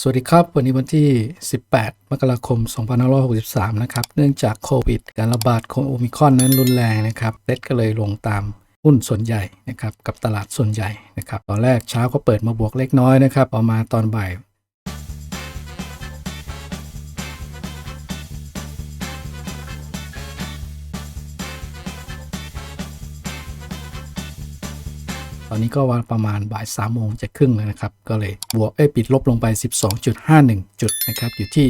สวัสดีครับ วันนี้วันที่ 18 มกราคม 2563 นะครับ เนื่องจากโควิด การระบาดของโอมิคอนนั้นรุนแรงนะครับเซ็ตก็เลยลงตามหุ้นส่วนใหญ่นะครับ กับตลาดส่วนใหญ่นะครับ ตอนแรกเช้าก็เปิดมาบวกเล็กน้อยนะครับพอมาตอนบ่าย อนนี้ก็วันประมาณบ่าย3ามโมงจะครึ่งแล้วนะครับ ก็เลยบวกเอ้ปิดลบลงไป 12.51 จุดนะครับ อยู่ที่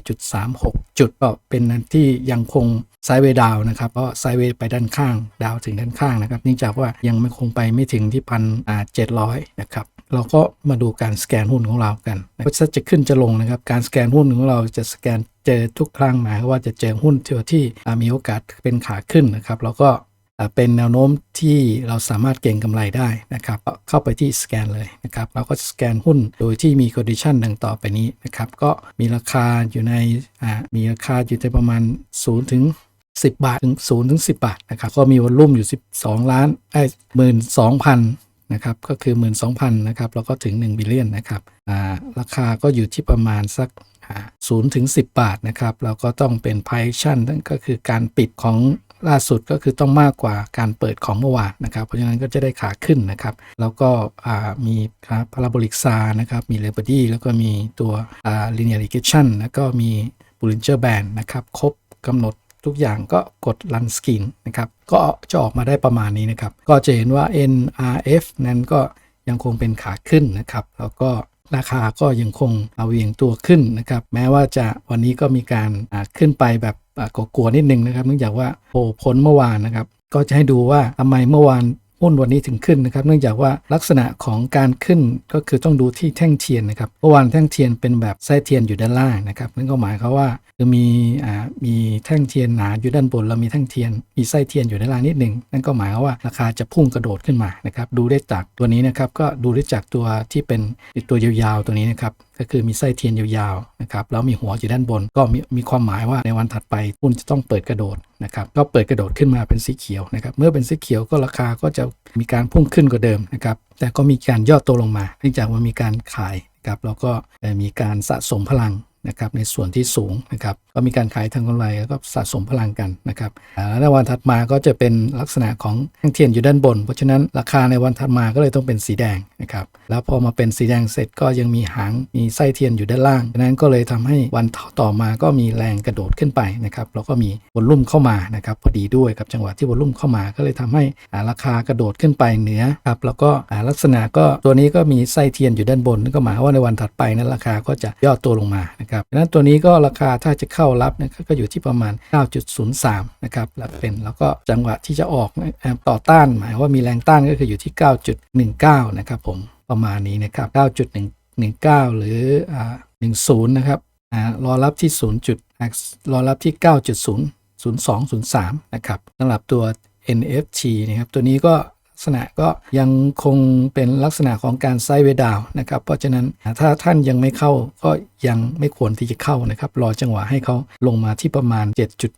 1,664.36 จุด ก็เป็นนั้นที่ยังคงไซด์เวดาวนะครับเพราะไซด์เวไปด้านข้าง ดาวถึงด้านข้างนะครับเนื่องจากว่ายังไม่คงไปไม่ถึงที่พันอ่าเจ็ดร้อยนะครับเราก็มาดูการสแกนหุ้นของเรากันว่าจะขึ้นจะลงนะครับ การสแกนหุ้นของเราจะสแกนเจอทุกครั้งหมายว่าจะเจอหุ้นที่ที่มีโอกาสเป็นขาขึ้นนะครับแล้วก็ เป็นแนวโน้มที่เราสามารถเก็งกำไรได้นะครับเข้าไปที่สแกนเลยนะครับเราก็สแกนหุ้นโดยที่มี condition ดังต่อไปนี้นะครับก็มีราคาอยู่ในอ่ามีราคาอยู่ในประมาณ 0 ถึง 10 บาท ถึง0ถึง 10 บาทนะครับก็มีวอลลุ่มอยู่ 12 ล้านไอ้หมื่นสองพันนะครับก็คือ 12,000นะครับแล้วก็ถึง1บิลเลียนนะครับอ่าราคาก็อยู่ที่ประมาณสักศูนย์ถึง 10 บาทนะครับแล้วก็ต้องเป็น p i ชั่นนั่นก็คือการปิดของ ล่าสุดก็คือต้องมากกว่าการเปิดของเมื่อวานนะครับ เพราะฉะนั้นก็จะได้ขาขึ้นนะครับ แล้วก็อ่ามีพาราโบลิกซานะครับ มีเลเบอร์ดี้แล้วก็มีตัวอ่า linear regression แล้วก็มี Bollinger Band นะครับ ครบกำหนดทุกอย่างก็กด run screen นะครับ ก็จะออกมาได้ประมาณนี้นะครับ ก็จะเห็นว่า NRF นั้นก็ยังคงเป็นขาขึ้นนะครับ แล้วก็ ราคาก็ยังคงเอาเวียงตัวขึ้นนะครับแม้ว่าจะวันนี้ก็มีการขึ้นไปแบบอ่ากลัวๆนิดนึงนะครับเนื่องจากว่าโผล่พ้นเมื่อวานนะครับก็จะให้ดูว่าทำไมเมื่อวานหุ้นวันนี้ถึงขึ้นนะครับ เนื่องจากว่าลักษณะของการขึ้นก็คือต้องดูที่แท่งเทียนนะครับเมื่อวานแท่งเทียนเป็นแบบไส้เทียนอยู่ด้านล่างนะครับนั่นก็หมายความว่า คือมีอ่ามีแท่งเทียนหนาอยู่ด้านบนแล้วมีแท่งเทียนมีไส้เทียนอยู่ด้านล่างนิดหนึ่งนั่นก็หมายว่าราคาจะพุ่งกระโดดขึ้นมานะครับดูได้จากตัวนี้นะครับก็ดูได้จากตัวที่เป็นตัวยาวๆตัวนี้นะครับก็คือมีไส้เทียนยาวๆนะครับแล้วมีหัวอยู่ด้านบน ก็มีมีความหมายว่าในวันถัดไปหุ้นจะต้องเปิดกระโดดนะครับก็เปิดกระโดดขึ้นมาเป็นสีเขียวนะครับเมื่อเป็นสีเขียวก็ราคาก็จะมีการพุ่งขึ้นกว่าเดิมนะครับแต่ก็มีการย่อตัวลงมาเนื่องจากว่ามีการขายนะครับแล้วก็มีการสะสมพลัง นะครับในส่วนที่สูงนะครับ ก็มีการขายทางกำไรแล้วก็สะสมพลังกันนะครับแล้วในวันถัดมาก็จะเป็นลักษณะของแท่งเทียนอยู่ด้านบน เพราะฉะนั้นราคาในวันถัดมาก็เลยต้องเป็นสีแดงนะครับแล้วพอมาเป็นสีแดงเสร็จก็ยังมีหางมีไส้เทียนอยู่ด้านล่างดังนั้นก็เลยทำให้วันต่อมาก็มีแรงกระโดดขึ้นไปนะครับแล้วก็มีวอลลุ่มเข้ามานะครับพอดีด้วยกับจังหวะที่วอลลุ่มเข้ามาก็เลยทำให้ราคากระโดดขึ้นไปเหนือครับแล้วก็ลักษณะก็ตัวนี้ก็มีไส้เทียนอยู่ด้านบนนั่นก็หมายว่าในวันถัดไปนั้นราคาก็จะย่อตัวลงมานะครับดังนั้นตัวนี้ก็ราคาถ้าจะเข้ารับนะครับก็อยู่ที่ประมาณ 9.03 นะครับแล้วเป็นแล้วก็จังหวะที่จะออกต่อต้าน หมายว่ามีแรงต้านก็คืออยู่ที่ 9.19 นะครับผมประมาณนี้นะครับ 9.119 หรืออ่า10 นะครับอ่ารอรับที่ 0. จุดรอรับที่ 9.0 0203 นะครับสำหรับตัว NFT นะครับตัวนี้ก็ ษณะก็ยังคงเป็นลักษณะของการไซด์เวดาวนะครับเพราะฉะนั้นถ้าท่านยังไม่เข้าก็ยังไม่ควรที่จะเข้านะครับ รอจังหวะให้เขาลงมาที่ประมาณ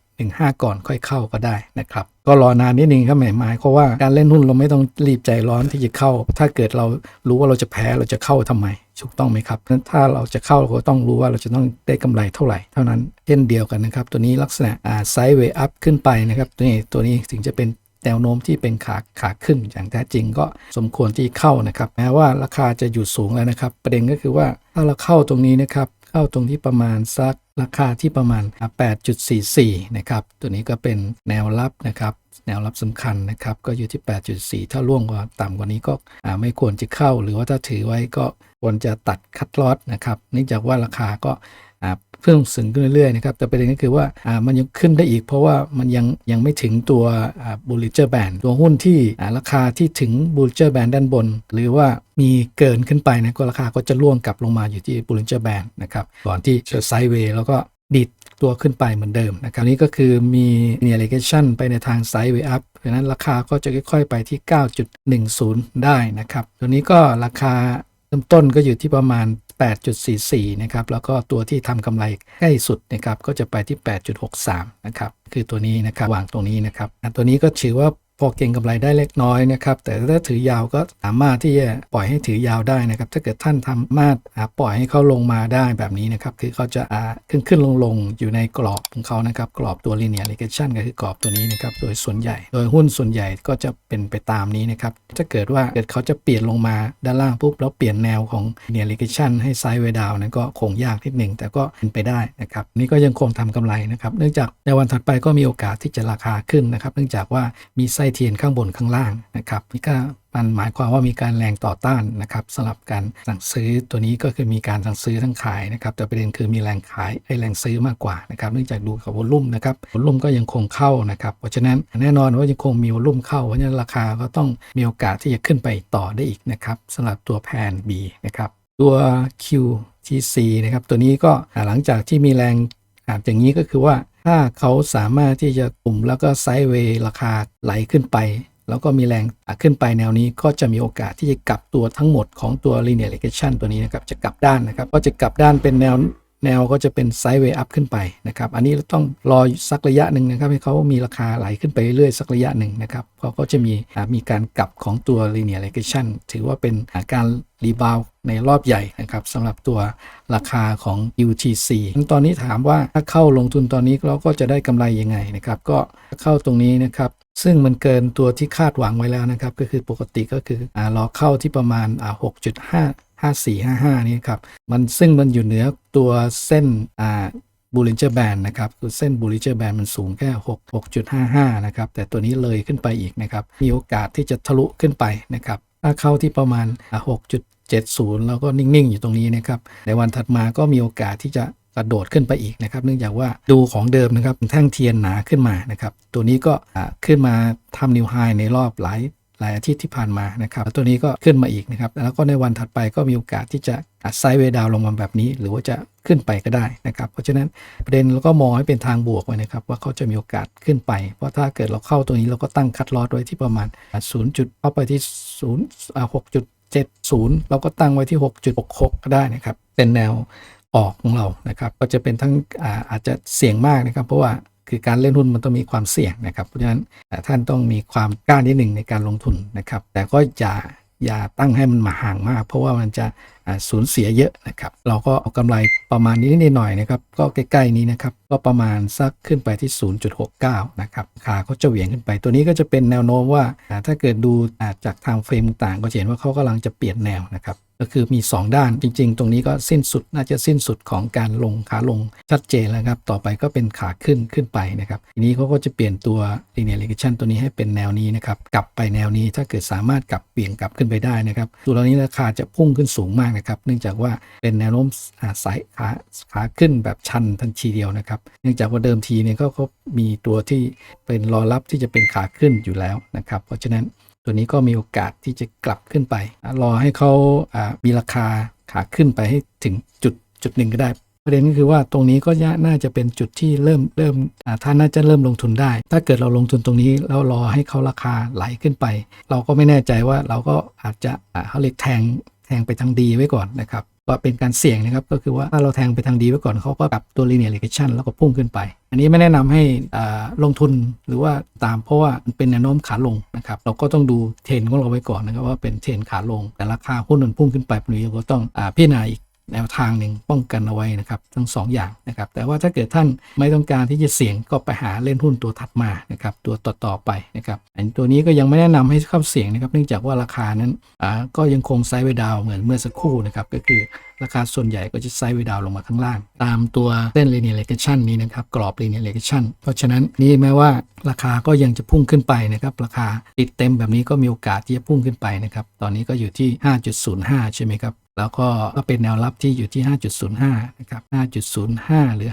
7.15 ก่อนค่อยเข้าก็ได้นะครับก็รอนานนิดนึงครับหมายหมายเพราะว่าการเล่นหุ้นเราไม่ต้องรีบใจร้อนที่จะเข้า ถ้าเกิดเรารู้ว่าเราจะแพ้เราจะเข้าทำไมถูกต้องไหมครับนั้นถ้าเราจะเข้าเราก็ต้องรู้ว่าเราจะต้องได้กำไรเท่าไหร่เท่านั้นเช่นเดียวกันนะครับ ตัวนี้ลักษณะอ่าไซด์เวย์อัพขึ้นไปนะครับตัวนี้ตัวนี้ถึงจะเป็น แนวโน้มที่เป็นขาขาขึ้นอย่างแท้จริงก็สมควรที่เข้านะครับ แม้ว่าราคาจะอยู่สูงแล้วนะครับ ประเด็นก็คือว่าถ้าเราเข้าตรงนี้นะครับเข้าตรงที่ประมาณสักราคาที่ประมาณ 8.44 นะครับ ตัวนี้ก็เป็นแนวรับนะครับแนวรับสำคัญนะครับ ก็อยู่ที่ 8.4 ถ้าล่วงกว่าต่ำกว่านี้ก็ไม่ควรจะเข้า หรือว่าถ้าถือไว้ก็ควรจะตัดคัดลอสนะครับเนื่องจากว่าราคาก็ เพิ่มสูงขึ้นเรื่อยๆนะครับแต่ประเด็นก็คือว่ามันยังขึ้นได้อีก เพราะว่ามันยังยังไม่ถึงตัวอ่า Bollinger Band ตัวหุ้นที่ราคาที่ถึง Bollinger Band ด้านบน หรือว่ามีเกินขึ้นไปนะก็ราคาก็จะล่วงกลับลงมาอยู่ที่ Bollinger Band นะครับก่อนที่จะไซด์เวย์แล้วก็ดิดตัวขึ้นไปเหมือนเดิมนะครับนี่ก็คือมี linear regression ไปในทางไซด์เวย์อัพเพราะนั้นราคาก็จะค่อยๆไปที่ 9.10 ได้นะครับ ตัวนี้ก็ราคาเริ่มต้นก็อยู่ที่ประมาณ 8.44 นะครับ แล้วก็ตัวที่ทำกำไรใกล้สุดนะครับ ก็จะไปที่ 8.63 นะครับ คือตัวนี้นะครับ วางตรงนี้นะครับ ตัวนี้ก็ถือว่า พอเก็งกำไรได้เล็กน้อยนะครับ แต่ถ้าถือยาวก็สามารถที่จะปล่อยให้ถือยาวได้นะครับ ถ้าเกิดท่านทำมาดอ่าปล่อยให้เขาลงมาได้แบบนี้นะครับ คือเขาจะอาขึ้นขึ้นลงลงอยู่ในกรอบของเขานะครับ กรอบตัว linear regression ก็คือกรอบตัวนี้นะครับ โดยส่วนใหญ่ โดยหุ้นส่วนใหญ่ก็จะเป็นไปตามนี้นะครับ ถ้าเกิดว่าเกิดเขาจะเปลี่ยนลงมาด้านล่างปุ๊บแล้วเปลี่ยนแนวของ linear regression ให้ sideways down นั้นก็คงยากนิดหนึ่งแต่ก็เป็นไปได้นะครับ นี่ก็ยังคงทำกำไรนะครับ เนื่องจากในวันถัดไปก็มีโอกาสที่จะราคาขึ้นนะครับ เนื่องจากว่ามีไส้เทียนข้างบนข้างล่างนะครับนี่ก็มันหมายความว่ามีการแรงต่อต้านนะครับสำหรับการสั่งซื้อตัวนี้ก็คือมีการสั่งซื้อทั้งขายนะครับแต่ประเด็นคือมีแรงขายไอ้แรงซื้อมากกว่านะครับเนื่องจากดูกับวอลุ่มนะครับวอลุ่มก็ยังคงเข้านะครับเพราะฉะนั้นแน่นอนว่ายังคงมีวอลุ่มเข้าเพราะฉะนั้นราคาก็ต้องมีโอกาสที่จะขึ้นไปต่อได้อีกนะครับสำหรับตัวแพน B นะครับตัว QTC นะครับตัวนี้ก็หลังจากที่มีแรงอย่างนี้ก็คือว่า ถ้าเขาสามารถที่จะกลุ่มแล้วก็ไซด์เวย์ราคาไหลขึ้นไป แล้วก็มีแรงขึ้นไปแนวนี้ก็จะมีโอกาสที่จะกลับตัวทั้งหมดของตัว linear regression ตัวนี้นะครับจะกลับด้านนะครับก็จะกลับด้านเป็นแนว แนวก็จะเป็นไซด์เวย์อัพขึ้นไปนะครับ อันนี้ต้องรอสักระยะหนึ่งนะครับ ให้เขามีราคาไหลขึ้นไปเรื่อยๆสักระยะหนึ่งนะครับเขาก็จะมีมีการกลับของตัว linear regression ถือว่าเป็นการรีบาวในรอบใหญ่นะครับสำหรับตัวราคาของ UTC ตอนนี้ถามว่าถ้าเข้าลงทุนตอนนี้เราก็จะได้กำไรยังไงนะครับ ก็เข้าตรงนี้นะครับซึ่งมันเกินตัวที่คาดหวังไว้แล้วนะครับ ก็คือปกติก็คืออรอเข้าที่ประมาณ 6.5 5455 นี่ครับ มันซึ่งมันอยู่เหนือตัวเส้นอ่าบูลิเจอร์แบนนะครับคือเส้นบูลิเจอร์แบนมันสูงแค่ 6 6.55 นะครับ แต่ตัวนี้เลยขึ้นไปอีกนะครับ มีโอกาสที่จะทะลุขึ้นไปนะครับ ถ้าเข้าที่ประมาณ 6.70 แล้วก็นิ่ง ๆ อยู่ตรงนี้นะครับ ในวันถัดมาก็มีโอกาสที่จะกระโดดขึ้นไปอีกนะครับ เนื่องจากว่าดูของเดิมนะครับแท่งเทียนหนาขึ้นมานะครับ ตัวนี้ก็ขึ้นมาทำนิวไฮในรอบหลาย หลายอาทิตย์ที่ผ่านมานะครับตัวนี้ก็ขึ้นมาอีกนะครับแล้วก็ในวันถัดไปก็มีโอกาสที่จะไซด์เวดาวลงมาแบบนี้ หรือว่าจะขึ้นไปก็ได้นะครับ เพราะฉะนั้นประเด็นเราก็มองให้เป็นทางบวกไว้นะครับ ว่าเขาจะมีโอกาสขึ้นไป เพราะถ้าเกิดเราเข้าตัวนี้เราก็ตั้งคัดลอสไว้ที่ประมาณ 0 จุดเข้าไปที่0อ่า6.70 เราก็ตั้งไว้ที่ 6.66 ก็ได้นะครับ เป็นแนวออกของเรานะครับ ก็จะเป็นทั้งอาอาจจะเสี่ยงมากนะครับ เพราะว่า คือการเล่นหุ้นมันต้องมีความเสี่ยงนะครับ เพราะฉะนั้นท่านต้องมีความกล้านิดหนึ่งในการลงทุนนะครับ แต่ก็อย่าอย่าตั้งให้มันมาห่างมาก เพราะว่ามันจะสูญเสียเยอะนะครับ เราก็เอากำไรประมาณนี้นิดหน่อยนะครับ ก็ใกล้ๆนี้นะครับ ก็ประมาณสักขึ้นไปที่ 0.69 นะครับขาเขาจะเหวี่ยงขึ้นไป ตัวนี้ก็จะเป็นแนวโน้มว่า ถ้าเกิดดูจากทางเฟรมต่างก็จะเห็นว่าเขากำลังจะเปลี่ยนแนวนะครับ ก็คือมี 2 ด้านจริง ๆ ตรงนี้ก็สิ้นสุดน่าจะสิ้นสุดของการลงขาลงชัดเจนแล้วครับ ต่อไปก็เป็นขาขึ้นขึ้นไปนะครับ ทีนี้เขาก็จะเปลี่ยนตัว linear regression ตัวนี้ให้เป็นแนวนี้นะครับ กลับไปแนวนี้ถ้าเกิดสามารถกลับเปลี่ยนกลับขึ้นไปได้นะครับตัวนี้ราคาจะพุ่งขึ้นสูงมากนะครับ เนื่องจากว่าเป็นแนวโน้มสายขาขาขึ้นแบบชันทันทีเดียวนะครับ เนื่องจากว่าเดิมทีเนี่ยเขาเขามีตัวที่เป็นรอรับที่จะเป็นขาขึ้นอยู่แล้วนะครับ เพราะฉะนั้น ตัวนี้ก็มีโอกาสที่จะกลับขึ้นไป รอให้เขามีราคาขาขึ้นไปให้ถึงจุดจุดหนึ่งก็ได้ ประเด็นก็คือว่าตรงนี้ก็น่าจะเป็นจุดที่เริ่มเริ่มท่านน่าจะเริ่มลงทุนได้ ถ้าเกิดเราลงทุนตรงนี้แล้วรอให้เขาราคาไหลขึ้นไป เราก็ไม่แน่ใจว่าเราก็อาจจะเขาเรียกแทงแทงไปทางดีไว้ก่อนนะครับ็เป็นการเสี่ยงนะครับ ก็คือว่าถ้าเราแทงไปทางดีไว้ก่อนเขาก็กลับตัว linear regression แล้วก็พุ่งขึ้นไป อันนี้ไม่แนะนำให้ลงทุนหรือว่าตามเพราะว่ามันเป็นแนวโน้มขาลงนะครับ เราก็ต้องดูเทรนของเราไว้ก่อนนะครับว่าเป็นเทรนขาลง แต่ราคาหุ้นมันพุ่งขึ้นไปนี้เราก็ต้องอพิจารณาอีก แนวทางหนึ่งป้องกันเอาไว้นะครับทั้ง2ออย่างนะครับ แต่ว่าถ้าเกิดท่านไม่ต้องการที่จะเสี่ยงก็ไปหาเล่นหุ้นตัวถัดมานะครับตัวต่อๆไปนะครับอันตัวนี้ก็ยังไม่แนะนำให้เข้าเสี่ยงนะครับเนื่องจากว่าราคานั้นอ่าก็ยังคงไซด์ไวดาวเหมือนเมื่อสักครู่นะครับก็คือราคาส่วนใหญ่ก็จะไซด์ไวดาวลงมาข้างล่าง ตามตัวเส้น linear regression นี้นะครับกรอบ linear regression เพราะฉะนั้นนี่แม้ว่าราคาก็ยังจะพุ่งขึ้นไปนะครับราคาติดเต็มแบบนี้ก็มีโอกาสที่จะพุ่งขึ้นไปนะครับตอนนี้ก็อยู่ที่ 5.05 ใช่ไหมครับ แล้วก็ก็เป็นแนวรับที่อยู่ที่ 5.05 นะครับ 5.05 หรือ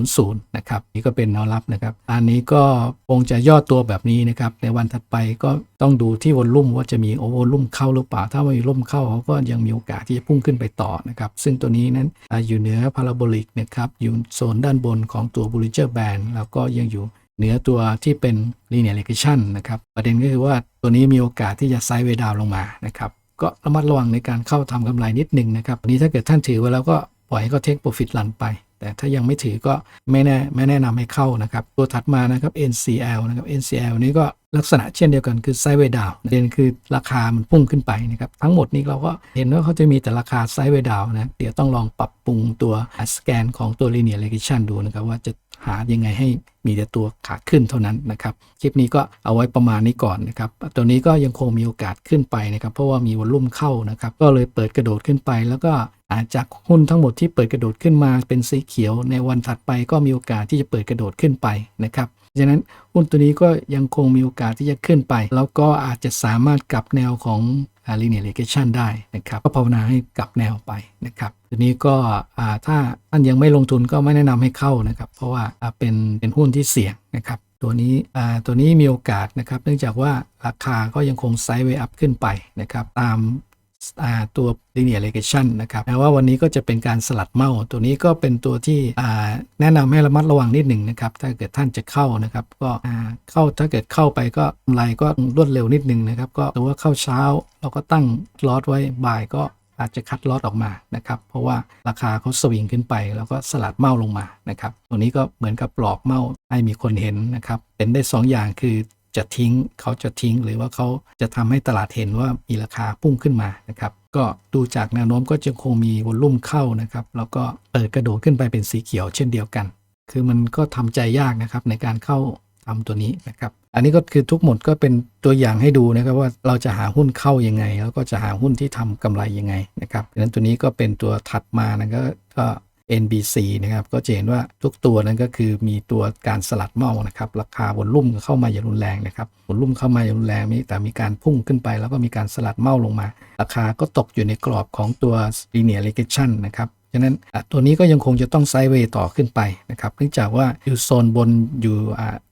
5.00 นะครับ นี่ก็เป็นแนวรับนะครับ อันนี้ก็คงจะย่อตัวแบบนี้นะครับ ในวันถัดไปก็ต้องดูที่วอลลุ่มว่าจะมีโอเวอร์ลุ่มเข้าหรือเปล่า ถ้าไม่มีลุ่มเข้าเขาก็ยังมีโอกาสที่จะพุ่งขึ้นไปต่อนะครับ ซึ่งตัวนี้นั้นอยู่เหนือพาราโบลิกนะครับ อยู่โซนด้านบนของตัวบูลิเจอร์แบนแล้วก็ยังอยู่เหนือตัวที่เป็น linear regression นะครับ ประเด็นก็คือว่าตัวนี้มีโอกาสที่จะไซด์เวดาวลงมานะครับ ก็ระมัดระวังในการเข้าทำกำไรนิดหนึ่งนะครับนี้ถ้าเกิดท่านถือไว้แล้วก็ปล่อยให้เขาเทคโปรฟิตลันไป แต่ถ้ายังไม่ถือก็ไม่แน่ไม่แนะนำให้เข้านะครับ ตัวถัดมานะครับ NCL นะครับ NCL นี้ก็ลักษณะเช่นเดียวกันคือไซด์เวดาวเด่นคือราคามันพุ่งขึ้นไปนะครับ ทั้งหมดนี้เราก็เห็นว่าเขาจะมีแต่ราคาไซด์เวดาวนะเดี๋ยวต้องลองปรับปรุงตัวสแกนของตัว linear regression ดูนะครับว่าจะ หายังไงให้มีแต่ตัวขาขึ้นเท่านั้นนะครับ คลิปนี้ก็เอาไว้ประมาณนี้ก่อนนะครับ ตัวนี้ก็ยังคงมีโอกาสขึ้นไปนะครับ เพราะว่ามีวอลลุ่มเข้านะครับ ก็เลยเปิดกระโดดขึ้นไป แล้วก็อาจจากหุ้นทั้งหมดที่เปิดกระโดดขึ้นมาเป็นสีเขียว ในวันถัดไปก็มีโอกาสที่จะเปิดกระโดดขึ้นไปนะครับฉะนั้นหุ้นตัวนี้ก็ยังคงมีโอกาสที่จะขึ้นไป แล้วก็อาจจะสามารถกลับแนวของ linear regression ได้นะครับก็ภาวนาให้กลับแนวไปนะครับทีนี้ก็ถ้าท่านยังไม่ลงทุนก็ไม่แนะนำให้เข้านะครับ เพราะว่าเป็นเป็นหุ้นที่เสี่ยงนะครับตัวนี้ตัวนี้มีโอกาสนะครับ เนื่องจากว่าราคาก็ยังคงไซด์เวย์อัพขึ้นไปนะครับ ตาม ตัว linear regression นะครับแม้ว่าวันนี้ก็จะเป็นการสลัดเมาตัวนี้ก็เป็นตัวที่แนะนำให้ระมัดระวังนิดหนึ่งนะครับ ถ้าเกิดท่านจะเข้านะครับ ก็เข้าถ้าเกิดเข้าไปก็กำไรก็รวดเร็วนิดหนึ่งนะครับ ก็ถือว่าเข้าเช้าเราก็ตั้งลอตไว้บ่ายก็อาจจะคัดลอตออกมานะครับ เพราะว่าราคาเขาสวิงขึ้นไป แล้วก็สลัดเมาลงมานะครับ ตัวนี้ก็เหมือนกับปลอกเมาให้มีคนเห็นนะครับ เป็นได้ 2 อย่างคือ จะทิ้ง เขาจะทิ้งหรือว่าเขาจะทำให้ตลาดเห็นว่ามีราคาพุ่งขึ้นมานะครับก็ดูจากแนวโน้มก็จะคงมีวอลลุ่มเข้านะครับแล้วก็เปิดกระโดดขึ้นไปเป็นสีเขียวเช่นเดียวกัน คือมันก็ทำใจยากนะครับในการเข้าทำตัวนี้นะครับอันนี้ก็คือทุกหมดก็เป็นตัวอย่างให้ดูนะครับว่าเราจะหาหุ้นเข้ายังไง แล้วก็จะหาหุ้นที่ทำกำไรยังไงนะครับดังนั้นตัวนี้ก็เป็นตัวถัดมานะก็ NBC นะครับก็จะเห็นว่าทุกตัวนั้นก็คือมีตัวการสลัดเมานะครับราคาบนลุ่มเข้ามาอย่างรุนแรงนะครับบนลุ่มเข้ามาอย่างรุนแรงมีแต่มีการพุ่งขึ้นไป แล้วก็มีการสลัดเมาลงมา ราคาก็ตกอยู่ในกรอบของตัว linear regression นะครับะนั้นตัวนี้ก็ยังคงจะต้องไซด์เวย์ต่อขึ้นไปนะครับเนื่องจากว่าอยู่โซนบนอยู่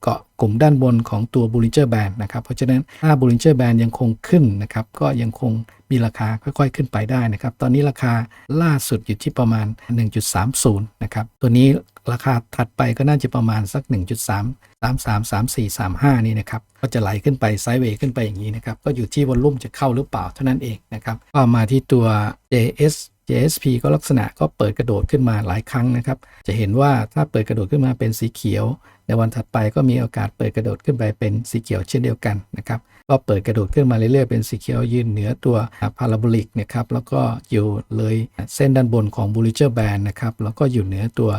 เกาะกลุ่มด้านบนของตัว Bollinger Band นะครับ เพราะฉะนั้นถ้า Bollinger Band ยังคงขึ้นนะครับ ก็ยังคงมีราคาค่อยๆ ขึ้นไปได้นะครับ ตอนนี้ราคาล่าสุดอยู่ที่ประมาณ 1.30 นะครับ ตัวนี้ราคาถัดไปก็น่าจะประมาณสัก 1.3 33 34 35 นี่นะครับ ก็จะไหลขึ้นไปไซด์เวย์ขึ้นไปอย่างนี้นะครับ ก็อยู่ที่วอลลุ่มจะเข้าหรือเปล่าเท่านั้นเองนะครับ ก็มาที่ตัว JS JSP ก็ลักษณะก็เปิดกระโดดขึ้นมาหลายครั้งนะครับ จะเห็นว่าถ้าเปิดกระโดดขึ้นมาเป็นสีเขียว ในวันถัดไปก็มีโอกาสเปิดกระโดดขึ้นไปเป็นสีเขียวเช่นเดียวกันนะครับ ก็เปิดกระโดดขึ้นมาเรื่อยๆเป็นสีเขียวยืนเหนือตัวพาราโบลิกนะครับ แล้วก็อยู่เลยเส้นด้านบนของ Bollinger Band นะครับ แล้วก็อยู่เหนือตัว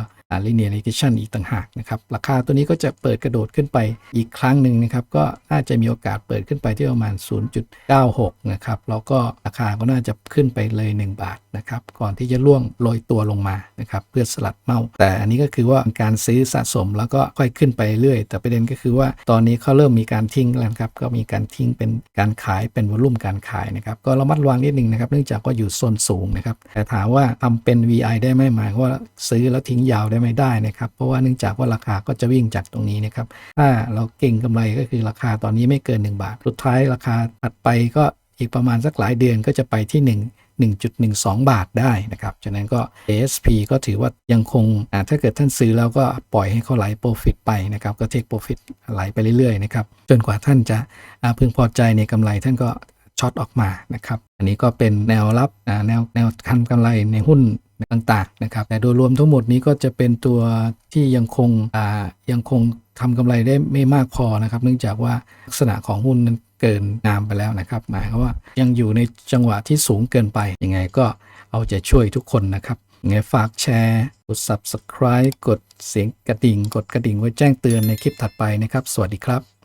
linear regression อีกต่างหากนะครับ ราคาตัวนี้ก็จะเปิดกระโดดขึ้นไปอีกครั้งหนึ่งนะครับ ก็น่าจะมีโอกาสเปิดขึ้นไปที่ประมาณ 0.96 นะครับ แล้วก็ราคาก็น่าจะขึ้นไปเลย 1 บาทนะครับ ก่อนที่จะล่วงโรยตัวลงมานะครับ เพื่อสลัดเมา แต่อันนี้ก็คือว่าการซื้อสะสมแล้วก็ค่อยขึ้นไปเรื่อย แต่ประเด็นก็คือว่าตอนนี้เขาเริ่มมีการทิ้งแล้วนะครับ ก็มีการทิ้งเป็นการขายเป็นวอลุ่มการขายนะครับ ก็ระมัดระวังนิดนึงนะครับ เนื่องจากว่าอยู่โซนสูงนะครับ แต่ถามว่าทำเป็น VI ได้ไหมหมายว่าซื้อแล้วทิ้งยาวได้ไหมได้นะครับ เพราะว่าเนื่องจากว่าราคาก็จะวิ่งจากตรงนี้นะครับ ถ้าเราเก่งกำไรก็คือราคาตอนนี้ไม่เกิน 1 บาท สุดท้ายราคาถัดไปก็อีกประมาณสักหลายเดือนก็จะไปที่ 1 1.12 บาทได้นะครับ ฉะนั้นก็ ASP ก็ถือว่ายังคง ถ้าเกิดท่านซื้อแล้วก็ปล่อยให้เขาไหลโปรฟิตไปนะครับ ก็เทคโปรฟิตไหลไปเรื่อยๆนะครับ จนกว่าท่านจะพึงพอใจในกำไรท่านก็ช็อตออกมานะครับ อันนี้ก็เป็นแนวรับแนวแนวคันกำไรในหุ้น ต่างๆนะครับ แต่โดยรวมทั้งหมดนี้ก็จะเป็นตัวที่ยังคงยังคงทำกำไรได้ไม่มากพอนะครับ เนื่องจากว่าลักษณะของหุ้นนั้นเกินงามไปแล้วนะครับ หมายความว่ายังอยู่ในจังหวะที่สูงเกินไป ยังไงก็เอาใจช่วยทุกคนนะครับยังไงฝากแชร์ กด subscribe กดเสียงกระดิ่ง กดกระดิ่งไว้แจ้งเตือนในคลิปถัดไปนะครับ สวัสดีครับ